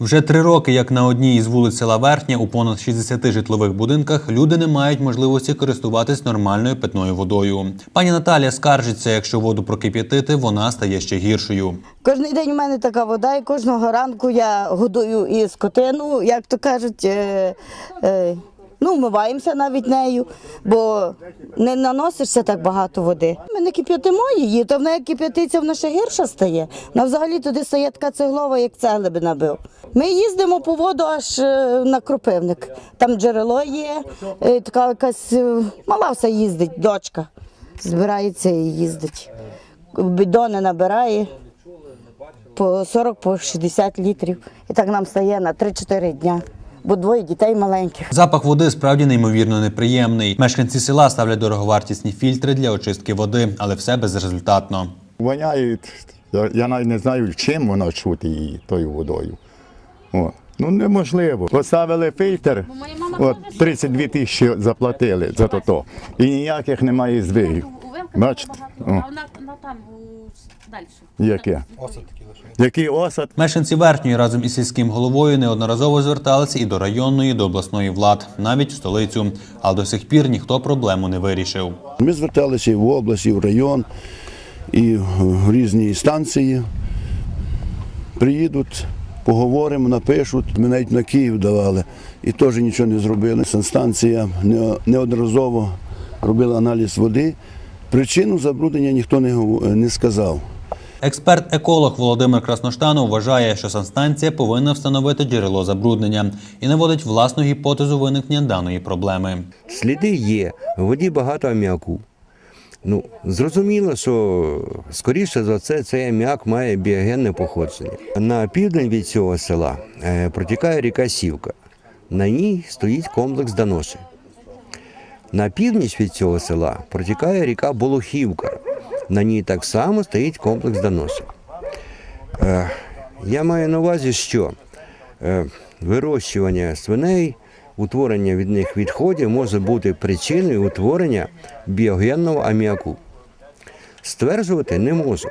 Вже три роки, як на одній із вулиць села Верхня у понад 60 житлових будинках люди не мають можливості користуватись нормальною питною водою. Пані Наталія скаржиться, якщо воду прокип'ятити, вона стає ще гіршою. Кожний день у мене така вода, і кожного ранку я годую і скотину, як то кажуть, е, е, ну, вмиваємося навіть нею, бо не наносишся так багато води. Ми не кип'ятимо її, то вона як кип'ятиться, вона ще гірша стає. Вона взагалі туди стає така цеглова, як цегли би набив. Ми їздимо по воду аж е, на Кропивник. Там джерело є, е, така якась е, мала все їздить, дочка. Збирається і їздить. Бідони набирає по 40 по літрів. І так нам стає на 3-4 дня, бо двоє дітей маленьких. Запах води справді неймовірно неприємний. Мешканці села ставлять дороговартісні фільтри для очистки води, але все безрезультатно. Воняє, я, я навіть не знаю, чим вона чути її тою водою. О. Ну неможливо. Поставили фільтр, от 32 тисячі заплатили за то. І ніяких немає здвигів. Бачите? О, А вона там у- далі. яке? Який осад? Мешканці верхньої разом із сільським головою неодноразово зверталися і до районної, і до обласної влад, навіть в столицю. Але до сих пір ніхто проблему не вирішив. Ми зверталися і в область, і в район, і в різні станції. Приїдуть, поговоримо, напишуть. Ми навіть на Київ давали і теж нічого не зробили. Санстанція не- неодноразово робила аналіз води. Причину забруднення ніхто не, гов- не сказав. Експерт-еколог Володимир Красноштанов вважає, що санстанція повинна встановити джерело забруднення і наводить власну гіпотезу виникнення даної проблеми. Сліди є, в воді багато аміаку. Ну, зрозуміло, що скоріше за це цей аміак має біогенне походження. На південь від цього села е, протікає ріка Сівка. На ній стоїть комплекс Даноши. На північ від цього села протікає ріка Болохівка. На ній так само стоїть комплекс Даноши. Е, я маю на увазі, що е, вирощування свиней, утворення від них відходів може бути причиною утворення біогенного аміаку. Стверджувати не можу.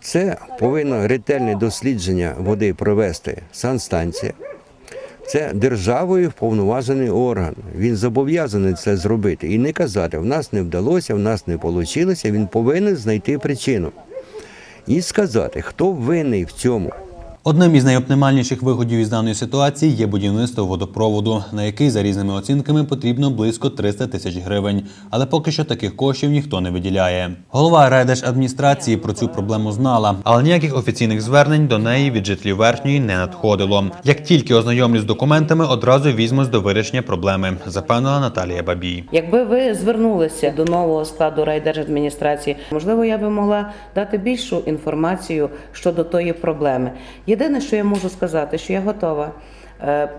Це повинно ретельне дослідження води провести санстанція. Це державою вповноважений орган. Він зобов'язаний це зробити і не казати, в нас не вдалося, в нас не вийшло. Він повинен знайти причину і сказати, хто винний в цьому. Одним із найоптимальніших виходів із даної ситуації є будівництво водопроводу, на який за різними оцінками потрібно близько 300 тисяч гривень. Але поки що таких коштів ніхто не виділяє. Голова райдержадміністрації про цю проблему знала, але ніяких офіційних звернень до неї від жителів верхньої не надходило. Як тільки ознайомлюсь з документами, одразу візьмусь до вирішення проблеми, запевнила Наталія Бабій. Якби ви звернулися до нового складу райдержадміністрації, можливо, я би могла дати більшу інформацію щодо тої проблеми. Єдине, що я можу сказати, що я готова е,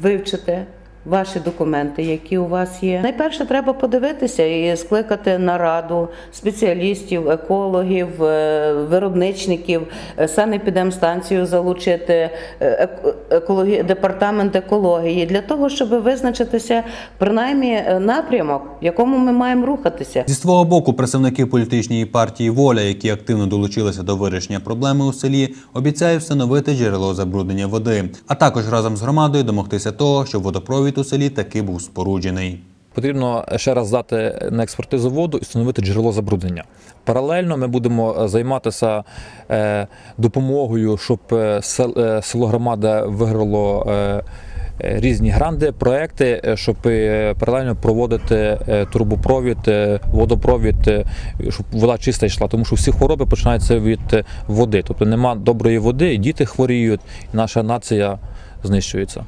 вивчити. Ваші документи, які у вас є, найперше треба подивитися і скликати нараду спеціалістів, екологів, е, виробничників, е, санепідемстанцію залучити, е, екологі... департамент екології для того, щоб визначитися принаймні напрямок, в якому ми маємо рухатися. Зі свого боку, представники політичної партії Воля, які активно долучилися до вирішення проблеми у селі, обіцяють встановити джерело забруднення води, а також разом з громадою домогтися того, щоб водопровід у селі таки був споруджений. Потрібно ще раз здати на експертизу воду і встановити джерело забруднення. Паралельно ми будемо е, займатися е, допомогою, щоб е, сел- село громада виграло. Різні гранди, проекти, щоб паралельно проводити трубопровід, е, водопровід, щоб вода чиста йшла, тому що всі хвороби починаються від води. Тобто нема доброї води, діти хворіють, і наша нація знищується.